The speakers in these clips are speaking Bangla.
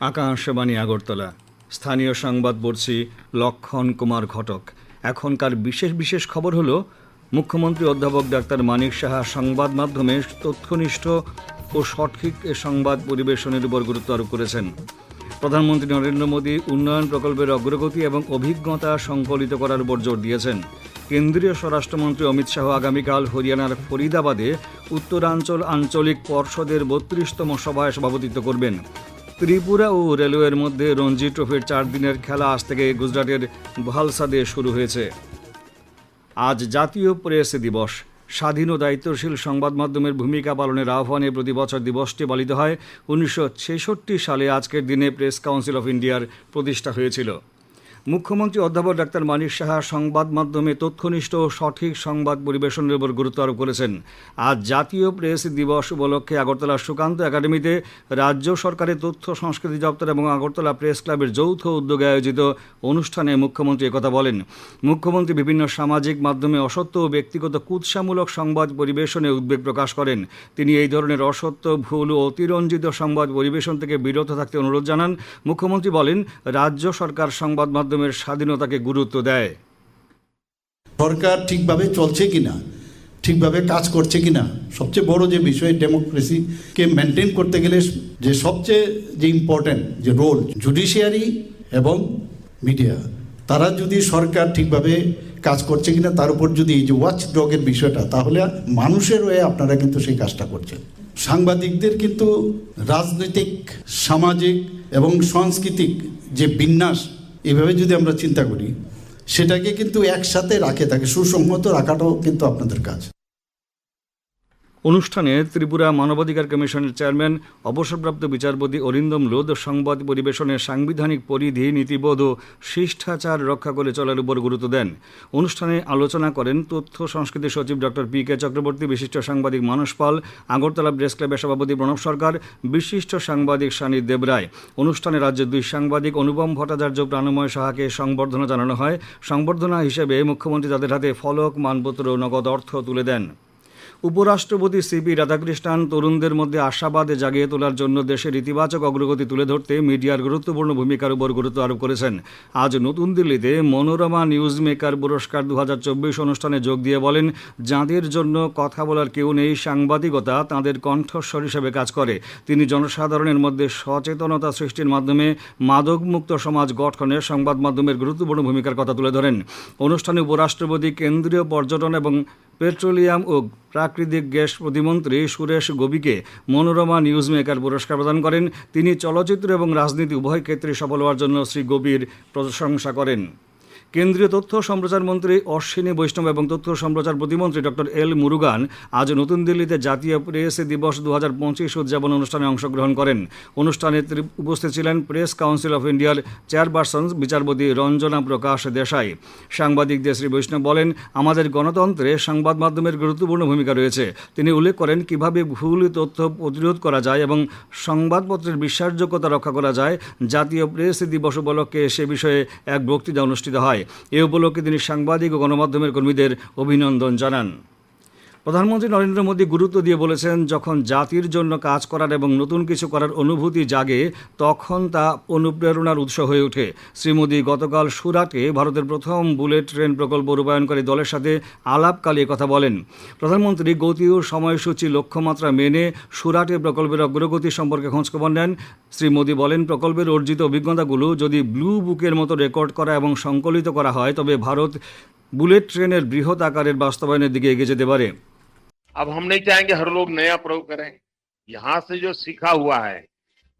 আকাশবাণী আগরতলা। স্থানীয় সংবাদ পড়ছি লক্ষণ কুমার ঘটক। এখনকার বিশেষ বিশেষ খবর হলো, মুখ্যমন্ত্রী অধ্যাপক ডাক্তার মানিক সাহা সংবাদ মাধ্যমে তথ্যনিষ্ঠ ও সঠিক সংবাদ পরিবেশনের উপর গুরুত্ব আরোপ করেছেন। প্রধানমন্ত্রী নরেন্দ্র মোদী উন্নয়ন প্রকল্পের অগ্রগতি এবং অভিজ্ঞতা সংকলিত করার উপর জোর দিয়েছেন। কেন্দ্রীয় স্বরাষ্ট্রমন্ত্রী অমিত শাহ আগামীকাল হরিয়ানার ফরিদাবাদে উত্তরাঞ্চল আঞ্চলিক পর্ষদের বত্রিশতম সভায় সভাপতিত্ব করবেন। ত্রিপুরা ও রেলওয়ের মধ্যে রঞ্জি ট্রফির চার দিনের খেলা আজ থেকে গুজরাটের ভালসাদে শুরু হয়েছে। আজ জাতীয় প্রেস দিবস। স্বাধীন ও দায়িত্বশীল সংবাদ মাধ্যমের ভূমিকা পালনের আহ্বানে প্রতি বছর দিবসটি পালিত হয়। উনিশশো ছেষট্টি সালে আজকের দিনে প্রেস কাউন্সিল অফ ইন্ডিয়ার প্রতিষ্ঠা হয়েছিল। মুখ্যমন্ত্রী অধ্যাপক ডাক্তার মানিক সাহা সংবাদ মাধ্যমে তথ্যনিষ্ঠ ও সঠিক সংবাদ পরিবেশনের উপর গুরুত্ব আরোপ করেছেন। আজ জাতীয় প্রেস দিবস উপলক্ষে আগরতলার সুকান্ত একাডেমিতে রাজ্য সরকারের তথ্য সংস্কৃতি দপ্তর এবং আগরতলা প্রেস ক্লাবের যৌথ উদ্যোগে আয়োজিত অনুষ্ঠানে মুখ্যমন্ত্রী একথা বলেন। মুখ্যমন্ত্রী বিভিন্ন সামাজিক মাধ্যমে অসত্য ও ব্যক্তিগত কুৎসামূলক সংবাদ পরিবেশনে উদ্বেগ প্রকাশ করেন। তিনি এই ধরনের অসত্য, ভুল ও অতিরঞ্জিত সংবাদ পরিবেশন থেকে বিরত থাকতে অনুরোধ জানান। মুখ্যমন্ত্রী বলেন, রাজ্য সরকার সংবাদ মাধ্যমের স্বাধীনতাকে গুরুত্ব দেয়। সরকার ঠিকভাবে চলছে কিনা, ঠিকভাবে কাজ করছে কিনা, সবচেয়ে বড় যে বিষয় ডেমোক্রেসিকে মেনটেন করতে গেলে যে সবচেয়ে যে ইম্পর্ট্যান্ট যে রোল জুডিশিয়ারি এবং মিডিয়া তারা যদি সরকার ঠিকভাবে কাজ করছে কিনা, তার উপর যদি এই যে ওয়াচ ডগের বিষয়টা, তাহলে মানুষের হয়ে আপনারা কিন্তু সেই কাজটা করছেন। সাংবাদিকদের কিন্তু রাজনৈতিক, সামাজিক এবং সাংস্কৃতিক যে বিন্যাস এভাবে যদি আমরা চিন্তা করি, সেটাকে কিন্তু একসাথে রাখে, তাকে সুসংহত রাখাটাও কিন্তু আপনাদের কাজ। অনুষ্ঠানে ত্রিপুরা মানবাধিকার কমিশনের চেয়ারম্যান, অবসরপ্রাপ্ত বিচারপতি অরিন্দম লোদ সংবাদ পরিবেশনের সাংবিধানিক পরিধি নীতিবোধ ও শিষ্টাচার রক্ষা করে চলার উপর গুরুত্ব দেন। অনুষ্ঠানে আলোচনা করেন তথ্য সংস্কৃতি সচিব ডক্টর পি কে চক্রবর্তী, বিশিষ্ট সাংবাদিক মানস পাল, আগরতলা প্রেস ক্লাবের সভাপতি প্রণব সরকার, বিশিষ্ট সাংবাদিক সানি দেবরায় অনুষ্ঠানে রাজ্যের দুই সাংবাদিক অনুপম ভট্টাচার্য, প্রাণময় সাহাকে সংবর্ধনা জানানো হয়। সংবর্ধনা হিসেবে মুখ্যমন্ত্রী তাদের হাতে ফলক, মানপত্র নগদ অর্থ তুলে দেন। উপরাষ্ট্রপতি সিপি রাধাকৃষ্ণন তরুণদের মধ্যে আশাবাদে জাগিয়ে তোলার জন্য দেশের ইতিবাচক অগ্রগতি তুলে ধরতে মিডিয়ার গুরুত্বপূর্ণ ভূমিকার উপর গুরুত্ব আরোপ করেছেন। আজ নতুন দিল্লিতে মনোরমা নিউজ মেকার পুরস্কার দু হাজার চব্বিশ অনুষ্ঠানে যোগ দিয়ে বলেন, যাঁদের জন্য কথা বলার কেউ নেই, সাংবাদিকতা তাঁদের কণ্ঠস্বর হিসেবে কাজ করে। তিনি জনসাধারণের মধ্যে সচেতনতা সৃষ্টির মাধ্যমে মাদকমুক্ত সমাজ গঠনে সংবাদ মাধ্যমের গুরুত্বপূর্ণ ভূমিকার কথা তুলে ধরেন। অনুষ্ঠানে উপরাষ্ট্রপতি, কেন্দ্রীয় পর্যটন এবং পেট্রোলিয়াম ও প্রাকৃতিক গ্যাস প্রতিমন্ত্রী সুরেশ গোবিকে মনোরমা নিউজ মেকার পুরস্কার প্রদান করেন। তিনি চলচ্চিত্র এবং রাজনীতি উভয় ক্ষেত্রে সফল হওয়ার জন্য শ্রী গোবির প্রশংসা করেন। কেন্দ্রীয় তথ্য সম্প্রচার মন্ত্রী অশ্বিনী বৈষ্ণব এবং তথ্য সম্প্রচার প্রতিমন্ত্রী ডক্টর এল মুরুগান আজ নতুন দিল্লিতে জাতীয় প্রেস দিবস দু হাজার পঁচিশ উদযাপন অনুষ্ঠানে অংশগ্রহণ করেন। অনুষ্ঠানে উপস্থিত ছিলেন প্রেস কাউন্সিল অফ ইন্ডিয়ার চেয়ারপারসন বিচারপতি রঞ্জনা প্রকাশ দেশাই। সাংবাদিকদের শ্রী বৈষ্ণব বলেন, আমাদের গণতন্ত্রে সংবাদ মাধ্যমের গুরুত্বপূর্ণ ভূমিকা রয়েছে। তিনি উল্লেখ করেন, কীভাবে ভুল তথ্য প্রতিরোধ করা যায় এবং সংবাদপত্রের বিশ্বাসযোগ্যতা রক্ষা করা যায়, জাতীয় প্রেস দিবস উপলক্ষে সে বিষয়ে এক বক্তৃতা অনুষ্ঠিত হয়। এ উপলক্ষে তিনি সাংবাদিক ও গণমাধ্যমের কর্মীদের অভিনন্দন জানান। প্রধানমন্ত্রী নরেন্দ্র মোদী গুরুত্ব দিয়ে বলেছেন, যখন জাতির জন্য কাজ করার এবং নতুন কিছু করার অনুভূতি জাগে, তখন তা অনুপ্রেরণার উৎস হয়ে ওঠে। শ্রী মোদী গতকাল সুরাটে ভারতের প্রথম বুলেট ট্রেন প্রকল্প রূপায়ণকারী দলের সাথে আলাপকালে কথা বলেন। প্রধানমন্ত্রী গতি ও সময়সূচি লক্ষ্যমাত্রা মেনে সুরাটে প্রকল্পের অগ্রগতি সম্পর্কে খোঁজখবর নেন। শ্রী মোদী বলেন, প্রকল্পের অর্জিত অভিজ্ঞতাগুলো যদি ব্লু বুকের মতো রেকর্ড করা এবং সংকলিত করা হয়, তবে ভারত বুলেট ট্রেনের বৃহৎ আকারের বাস্তবায়নের দিকে এগিয়ে যেতে পারে। अब हम नहीं चाहेंगे हर लोग नया प्रयोग करें। यहाँ से जो सीखा हुआ है,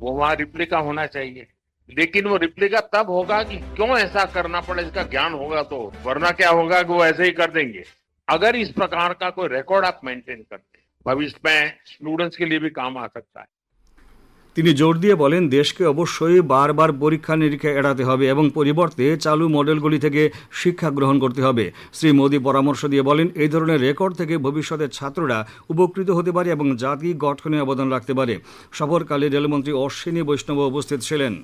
वो वहाँ रिप्लिका होना चाहिए। लेकिन वो रिप्लिका तब होगा कि क्यों ऐसा करना पड़े, इसका ज्ञान होगा तो। वरना क्या होगा कि वो ऐसे ही कर देंगे। अगर इस प्रकार का कोई रिकॉर्ड आप मेंटेन करते भविष्य में स्टूडेंट्स के लिए भी काम आ सकता है। তিনি জোর দিয়ে বলেন, দেশকে অবশ্যই বারবার পরীক্ষা নিরীক্ষা এড়াতে হবে এবং পরিবর্তে চালু মডেলগুলি থেকে শিক্ষা গ্রহণ করতে হবে। শ্রী মোদী পরামর্শ দিয়ে বলেন, এই ধরনের রেকর্ড থেকে ভবিষ্যতের ছাত্ররা উপকৃত হতে পারে এবং জাতি গঠনে অবদান রাখতে পারে। সফরকালে রেলমন্ত্রী অশ্বিনী বৈষ্ণব উপস্থিত ছিলেন।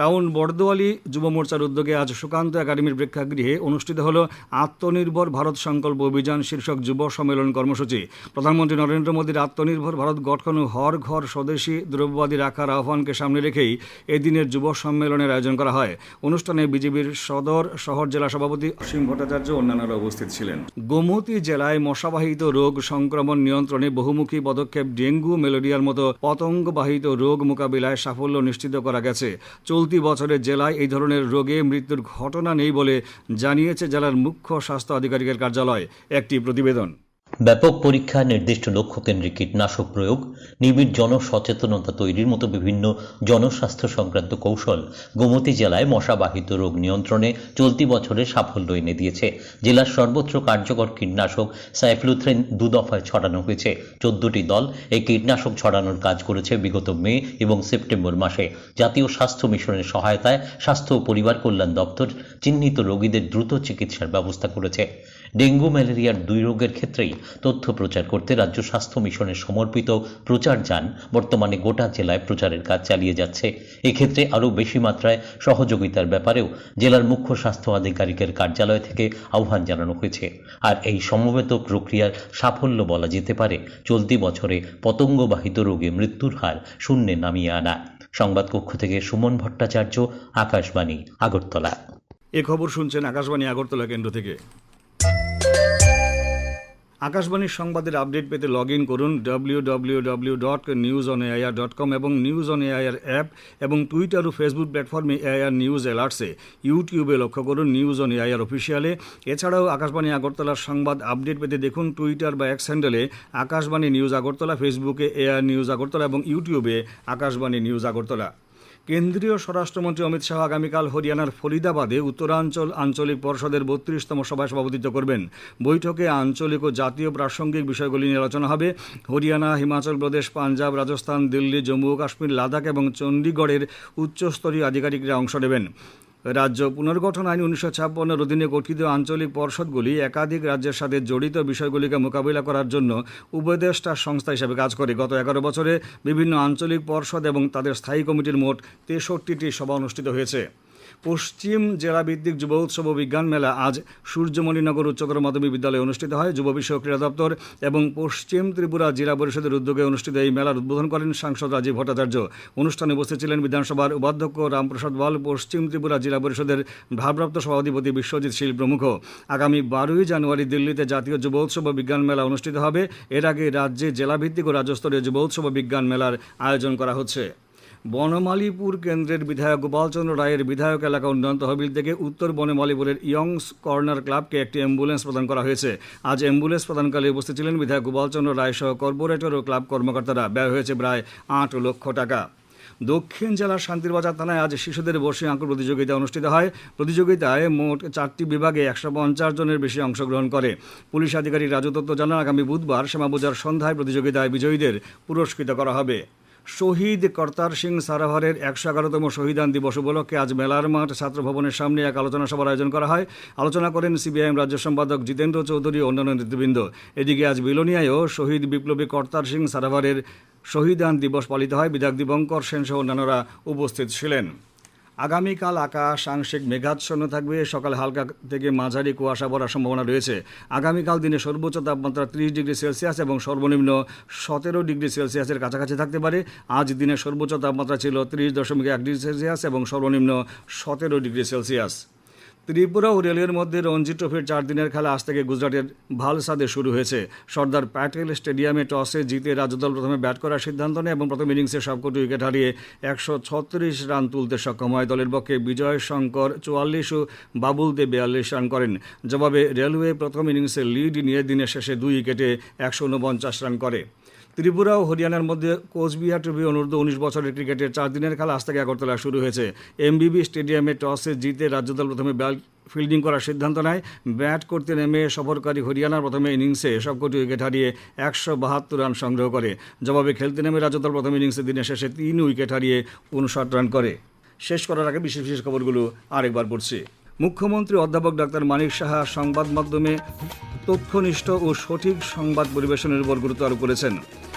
টাউন বর্দোয়ালি যুব মোর্চার উদ্যোগে আজ সুকান্ত একাডেমির প্রেক্ষাগৃহে অনুষ্ঠিত হল আত্মনির্ভর ভারত সংকল্প অভিযান শীর্ষক যুব সম্মেলন কর্মসূচি। প্রধানমন্ত্রী নরেন্দ্র মোদীর আত্মনির্ভর ভারত গঠন হর ঘর স্বদেশী দ্রব্যবাদী রাখার আহ্বানকে সামনে রেখেই এদিনের যুব সম্মেলনের আয়োজন করা হয়। অনুষ্ঠানে বিজেপির সদর শহর জেলা সভাপতি অসীম ভট্টাচার্য অন্যান্যরা উপস্থিত ছিলেন। গোমতী জেলায় মশাবাহিত রোগ সংক্রমণ নিয়ন্ত্রণে বহুমুখী পদক্ষেপ ডেঙ্গু, ম্যালেরিয়ার মতো পতঙ্গবাহিত রোগ মোকাবিলায় সাফল্য নিশ্চিত করা গেছে। চলতি বছরে জেলায় এই ধরনের রোগে মৃত্যুর ঘটনা নেই বলে জানিয়েছে জেলার মুখ্য স্বাস্থ্য আধিকারিকের কার্যালয়। একটি প্রতিবেদন। ব্যাপক পরীক্ষা নির্দিষ্ট লক্ষ্যকেন্দ্রিক কীটনাশক প্রয়োগ, নিবিড় জনসচেতনতা তৈরির মতো বিভিন্ন জনস্বাস্থ্য সংক্রান্ত কৌশল গোমতী জেলায় মশাবাহিত রোগ নিয়ন্ত্রণে চলতি বছরে সাফল্য এনে দিয়েছে। জেলার সর্বত্র কার্যকর কীটনাশক সাইফ্লুথ্রেন দু দফায় ছড়ানো হয়েছে। চোদ্দটি দল এই কীটনাশক ছড়ানোর কাজ করেছে বিগত মে এবং সেপ্টেম্বর মাসে। জাতীয় স্বাস্থ্য মিশনের সহায়তায় স্বাস্থ্য ও পরিবার কল্যাণ দপ্তর চিহ্নিত রোগীদের দ্রুত চিকিৎসার ব্যবস্থা করেছে। ডেঙ্গু, ম্যালেরিয়ার দুই রোগের ক্ষেত্রেই তথ্য প্রচার করতে রাজ্য স্বাস্থ্য মিশনের সমর্পিত প্রচার যান বর্তমানে গোটা জেলায় প্রচারের কাজ চালিয়ে যাচ্ছে। এক্ষেত্রে আরও বেশি মাত্রায় সহযোগিতার ব্যাপারেও জেলার মুখ্য স্বাস্থ্য আধিকারিকের কার্যালয় থেকে আহ্বান জানানো হয়েছে। আর এই সমবেত প্রক্রিয়ার সাফল্য বলা যেতে পারে, চলতি বছরে পতঙ্গবাহিত রোগে মৃত্যুর হার শূন্যে নামিয়ে আনা। সংবাদ কক্ষ থেকে সুমন ভট্টাচার্য, আকাশবাণী, আগরতলা। এ খবর শুনছেন আকাশবাণী আগরতলা কেন্দ্র থেকে। আকাশবাণীর সংবাদের আপডেট পেতে লগ ইন করুন W W dot news on AIR dot com এবং নিউজ অন এআইআর অ্যাপ এবং টুইটার ও ফেসবুক প্ল্যাটফর্মে এআইআর নিউজ অ্যালার্টসে ইউটিউবে লক্ষ্য করুন নিউজ অন এআইআর অফিসিয়ালে এছাড়াও আকাশবাণী আগরতলার সংবাদ আপডেট পেতে দেখুন টুইটার বা এক্স হ্যান্ডেলে আকাশবাণী নিউজ আগরতলা ফেসবুকে এআইআর নিউজ আগরতলা এবং ইউটিউবে আকাশবাণী নিউজ আগরতলা। কেন্দ্রীয় স্বরাষ্ট্রমন্ত্রী অমিত শাহ আগামীকাল হরিয়ানার ফরিদাবাদে উত্তরাঞ্চল আঞ্চলিক পর্ষদের বত্রিশতম সভায় সভাপতিত্ব করবেন। বৈঠকে আঞ্চলিক ও জাতীয় প্রাসঙ্গিক বিষয়গুলি নিয়ে আলোচনা হবে। হরিয়ানা, হিমাচল প্রদেশ, পাঞ্জাব, রাজস্থান, দিল্লি, জম্মু ও কাশ্মীর, লাদাখ এবং চণ্ডীগড়ের উচ্চস্তরীয় আধিকারিকরা অংশ নেবেন। রাজ্য পুনর্গঠন আইন উনিশশো ছাপ্পান্নের অধীনে গঠিত আঞ্চলিক পর্ষদগুলি একাধিক রাজ্যের সাথে জড়িত বিষয়গুলিকে মোকাবিলা করার জন্য উপদেষ্টা সংস্থা হিসেবে কাজ করে। গত এগারো বছরে বিভিন্ন আঞ্চলিক পর্ষদ এবং তাদের স্থায়ী কমিটির মোট তেষট্টিটি সভা অনুষ্ঠিত হয়েছে। পশ্চিম জেলা ভিত্তিক যুব উৎসব বিজ্ঞান মেলা আজ সূর্যমণিনগর উচ্চতর মাধ্যমিক বিদ্যালয়ে অনুষ্ঠিত হয়। যুব বিষয়ক ক্রীড়া দপ্তর এবং পশ্চিম ত্রিপুরা জেলা পরিষদের উদ্যোগে অনুষ্ঠিত এই মেলার উদ্বোধন করেন সাংসদ রাজীব ভট্টাচার্য। অনুষ্ঠানে উপস্থিত ছিলেন বিধানসভার উপাধ্যক্ষ রামপ্রসাদ পাল পশ্চিম ত্রিপুরা জেলা পরিষদের ভারপ্রাপ্ত সভাধিপতি বিশ্বজিৎ শীল প্রমুখ। আগামী বারোই জানুয়ারি দিল্লিতে জাতীয় যুব উৎসব বিজ্ঞান মেলা অনুষ্ঠিত হবে। এর আগে রাজ্যে জেলাভিত্তিক ও রাজ্যস্তরীয় যুব উৎসব বিজ্ঞান মেলার আয়োজন করা হচ্ছে। বনমালীপুর কেন্দ্রের বিধায়ক গোপালচন্দ্র রায়ের বিধায়ক এলাকা উন্নয়ন তহবিল থেকে উত্তর বনমালীপুরের ইয়ংস কর্নার ক্লাবকে একটি অ্যাম্বুলেন্স প্রদান করা হয়েছে। আজ অ্যাম্বুলেন্স প্রদানকালে উপস্থিত ছিলেন বিধায়ক গোপালচন্দ্র রায় সহ কর্পোরেটর ও ক্লাব কর্মকর্তারা। ব্যয় হয়েছে প্রায় আট লক্ষ টাকা। দক্ষিণ জেলার শান্তিরবাজার থানায় আজ শিশুদের বর্ষী আঁকুর প্রতিযোগিতা অনুষ্ঠিত হয়। প্রতিযোগিতায় মোট চারটি বিভাগে একশো পঞ্চাশ জনের বেশি অংশগ্রহণ করে। পুলিশ আধিকারিক রাজু দত্ত জানান, আগামী বুধবার শ্যামাপূজার সন্ধ্যায় প্রতিযোগিতায় বিজয়ীদের পুরস্কৃত করা হবে। শহীদ কর্তার সিং সারাভারের একশো এগারোতম শহীদান দিবস উপলক্ষে আজ মেলার মাঠ ছাত্রভবনের সামনে এক আলোচনা সভার আয়োজন করা হয়। আলোচনা করেন সিবিআইএম রাজ্য সম্পাদক জিতেন্দ্র চৌধুরী ও অন্যান্য নেতৃবৃন্দ। এদিকে আজ বিলোনিয়ায়ও শহীদ বিপ্লবী কর্তার সিং সারাভারের শহীদান দিবস পালিত হয়। বিধায়ক সেন সহ অন্যান্যরা উপস্থিত ছিলেন। আগামীকাল আকাশ আংশিক মেঘাচ্ছন্ন থাকবে। সকালে হালকা থেকে মাঝারি কুয়াশা পড়ার সম্ভাবনা রয়েছে। আগামীকাল দিনে সর্বোচ্চ তাপমাত্রা ত্রিশ ডিগ্রি সেলসিয়াস এবং সর্বনিম্ন সতেরো ডিগ্রি সেলসিয়াসের কাছাকাছি থাকতে পারে। আজ দিনে সর্বোচ্চ তাপমাত্রা ছিল ত্রিশ দশমিক এক ডিগ্রি সেলসিয়াস এবং সর্বনিম্ন সতেরো ডিগ্রি সেলসিয়াস। ত্রিপুরা ও রেলের মধ্যে রঞ্জি ট্রফির চার দিনের খেলা আজ থেকে গুজরাটের ভালসাদে শুরু হয়েছে। সর্দার প্যাটেল স্টেডিয়ামে টসে জিতে রাজ্যদল প্রথমে ব্যাট করার সিদ্ধান্ত নেয় এবং প্রথম ইনিংসে সবকটি উইকেট হারিয়ে একশো ছত্রিশ রান তুলতে সক্ষম হয়। দলের পক্ষে বিজয় শঙ্কর চুয়াল্লিশ ও বাবুল দে বিয়াল্লিশ রান করেন। জবাবে রেলওয়ে প্রথম ইনিংসে লিড নিয়ে দিনের শেষে দুই উইকেটে একশো উনপঞ্চাশ রান করে। ত্রিপুরা ও হরিয়ানার মধ্যে কোচবিহার ট্রফি অনূর্ধ্ব উনিশ বছরের ক্রিকেটের চার দিনের খেলা আজ থেকে আগরতলা শুরু হয়েছে। এমবিবি স্টেডিয়ামে টসে জিতে রাজ্যদল প্রথমে ব্যাল ফিল্ডিং করার সিদ্ধান্ত নেয়। ব্যাট করতে নেমে সফরকারী হরিয়ানার প্রথমে ইনিংসে সবকটি উইকেট হারিয়ে একশো বাহাত্তর রান সংগ্রহ করে। জবাবে খেলতে নেমে রাজ্যদল প্রথম ইনিংসে দিনের শেষে তিন উইকেট হারিয়ে উনষাট রান করে। শেষ করার আগে বিশেষ বিশেষ খবরগুলো আরেকবার পড়ছি। মুখ্যমন্ত্রী অধ্যাপক ডাক্তার মানিক সাহা সংবাদ মাধ্যমে তথ্যনিষ্ঠ ও সঠিক সংবাদ পরিবেশনের উপর গুরুত্ব আরোপ করেছেন।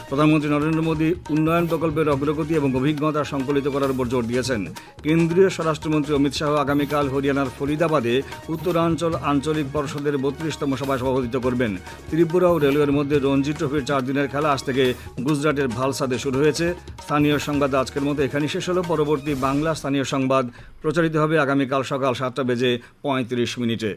প্রধানমন্ত্রী নরেন্দ্র মোদী উন্নয়ন প্রকল্পের অগ্রগতি এবং অভিজ্ঞতা সংকলিত করার উপর জোর দিয়েছেন। কেন্দ্রীয় স্বরাষ্ট্রমন্ত্রী অমিত শাহ আগামীকাল হরিয়ানার ফরিদাবাদে উত্তরাঞ্চল আঞ্চলিক পর্ষদের বত্রিশতম সভায় সভাপতিত্ব করবেন। ত্রিপুরা ও রেলওয়ের মধ্যে রঞ্জি ট্রফির চার দিনের খেলা আজ থেকে গুজরাটের ভালসাদে শুরু হয়েছে। স্থানীয় সংবাদ আজকের মতো এখানেই শেষ হলো। পরবর্তী বাংলা স্থানীয় সংবাদ প্রচারিত হবে আগামীকাল সকাল সাতটা বেজে পঁয়ত্রিশ মিনিটে।